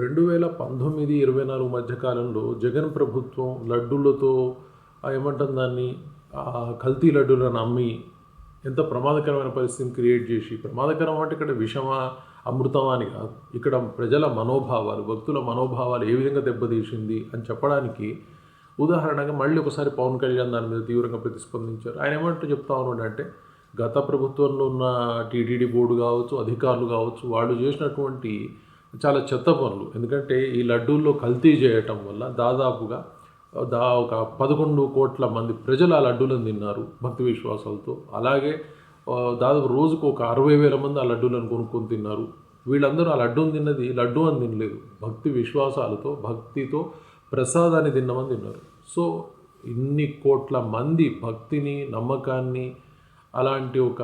రెండు వేల పంతొమ్మిది ఇరవై నాలుగు మధ్యకాలంలో జగన్ ప్రభుత్వం లడ్డూలతో ఏమంటాం దాన్ని కల్తీ లడ్డూలను అమ్మి ఎంత ప్రమాదకరమైన పరిస్థితిని క్రియేట్ చేసి ప్రమాదకరం అంటే ఇక్కడ విషమా అమృతమా అని కాదు. ఇక్కడ ప్రజల మనోభావాలు భక్తుల మనోభావాలు ఏ విధంగా దెబ్బతీసింది అని చెప్పడానికి ఉదాహరణగా మళ్ళీ ఒకసారి పవన్ కళ్యాణ్ దాని మీద తీవ్రంగా ప్రతిస్పందించారు. ఆయన ఏమంటూ చెప్తా ఉన్నాడు అంటే గత ప్రభుత్వంలో ఉన్న టీటీడీ బోర్డు కావచ్చు అధికారులు కావచ్చు వాళ్ళు చేసినటువంటి చాలా చెత్త పనులు. ఎందుకంటే ఈ లడ్డూల్లో కల్తీ చేయటం వల్ల దాదాపుగా దా ఒక పదకొండు కోట్ల మంది ప్రజలు ఆ లడ్డూలను తిన్నారు భక్తి విశ్వాసాలతో. అలాగే దాదాపు రోజుకు ఒక అరవై వేల మంది ఆ లడ్డూలను కొనుక్కొని తిన్నారు. వీళ్ళందరూ ఆ లడ్డూని తిన్నది లడ్డూ అని తినలేదు. భక్తి విశ్వాసాలతో భక్తితో ప్రసాదాన్ని తిన్నమని తిన్నారు. సో ఇన్ని కోట్ల మంది భక్తిని నమ్మకాన్ని అలాంటి ఒక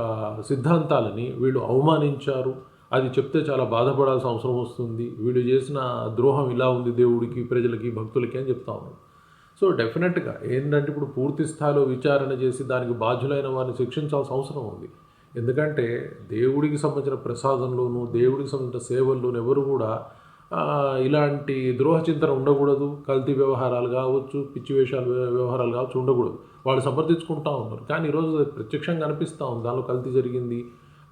సిద్ధాంతాలని వీళ్ళు అవమానించారు. అది చెప్తే చాలా బాధపడాల్సిన అవసరం వస్తుంది. వీళ్ళు చేసిన ద్రోహం ఇలా ఉంది దేవుడికి ప్రజలకి భక్తులకి అని చెప్తా ఉన్నారు సో డెఫినెట్గా ఏంటంటే ఇప్పుడు పూర్తి స్థాయిలో విచారణ చేసి దానికి బాధ్యులైన వారిని శిక్షించాల్సిన అవసరం ఉంది. ఎందుకంటే దేవుడికి సంబంధించిన ప్రసాదంలోనూ దేవుడికి సంబంధించిన సేవల్లోనూ ఎవరు కూడా ఇలాంటి ద్రోహ చింతన ఉండకూడదు. కల్తీ వ్యవహారాలు కావచ్చు పిచ్చి వేషాలు వ్యవహారాలు కావచ్చు ఉండకూడదు. వాళ్ళు సమర్థించుకుంటా ఉన్నారు. కానీ ఈరోజు ప్రత్యక్షంగా అనిపిస్తూ ఉంది. దానిలో కల్తీ జరిగింది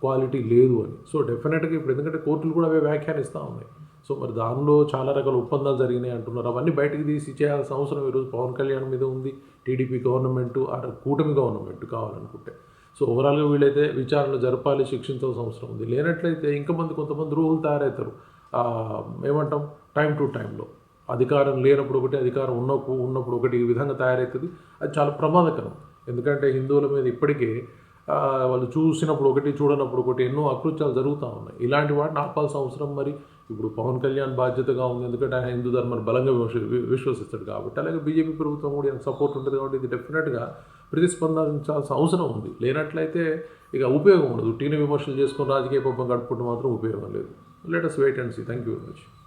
క్వాలిటీ లేదు అని. సో డెఫినెట్గా ఇప్పుడు ఎందుకంటే కోర్టులు కూడా అవే వ్యాఖ్యానిస్తూ ఉన్నాయి. సో మరి దానిలో చాలా రకాల ఒప్పందాలు జరిగినాయి అంటున్నారు. అవన్నీ బయటకు తీసి చేయాల్సిన అవసరం ఈరోజు పవన్ కళ్యాణ్ మీద ఉంది. టీడీపీ గవర్నమెంట్ ఆ కూటమి గవర్నమెంట్ కావాలనుకుంటే. సో ఓవరాల్గా వీళ్ళైతే విచారణ జరపాలి శిక్షించాల్సిన అవసరం ఉంది. లేనట్లయితే ఇంకా మంది కొంతమంది రూల్ తయారవుతారు. ఏమంటాం? టైం టు టైంలో అధికారం లేనప్పుడు ఒకటి అధికారం ఉన్నప్పుడు ఉన్నప్పుడు ఒకటి ఈ విధంగా తయారవుతుంది. అది చాలా ప్రమాదకరం. ఎందుకంటే హిందువుల మీద ఇప్పటికే వాళ్ళు చూసినప్పుడు ఒకటి చూడనప్పుడు ఒకటి ఎన్నో అకృత్యాలు జరుగుతూ ఉన్నాయి. ఇలాంటి వాటిని ఆపాల్సిన అవసరం మరి ఇప్పుడు పవన్ కళ్యాణ్ బాధ్యతగా ఉంది. ఎందుకంటే ఆయన హిందూ ధర్మాన్ని బలంగా విశ్వ- విశ్వసిస్తాడు కాబట్టి అలాగే బీజేపీ ప్రభుత్వం కూడా ఎంత సపోర్ట్ ఉంటుంది కాబట్టి ఇది డెఫినెట్గా ప్రతిస్పందించాల్సిన అవసరం ఉంది. లేనట్లయితే ఇక ఉపయోగం ఉండదు. టీని విమర్శలు చేసుకొని రాజకీయ పబ్బం గడుపుకుంటూ మాత్రం ఉపయోగం లేదు. Let us wait and see thank you very much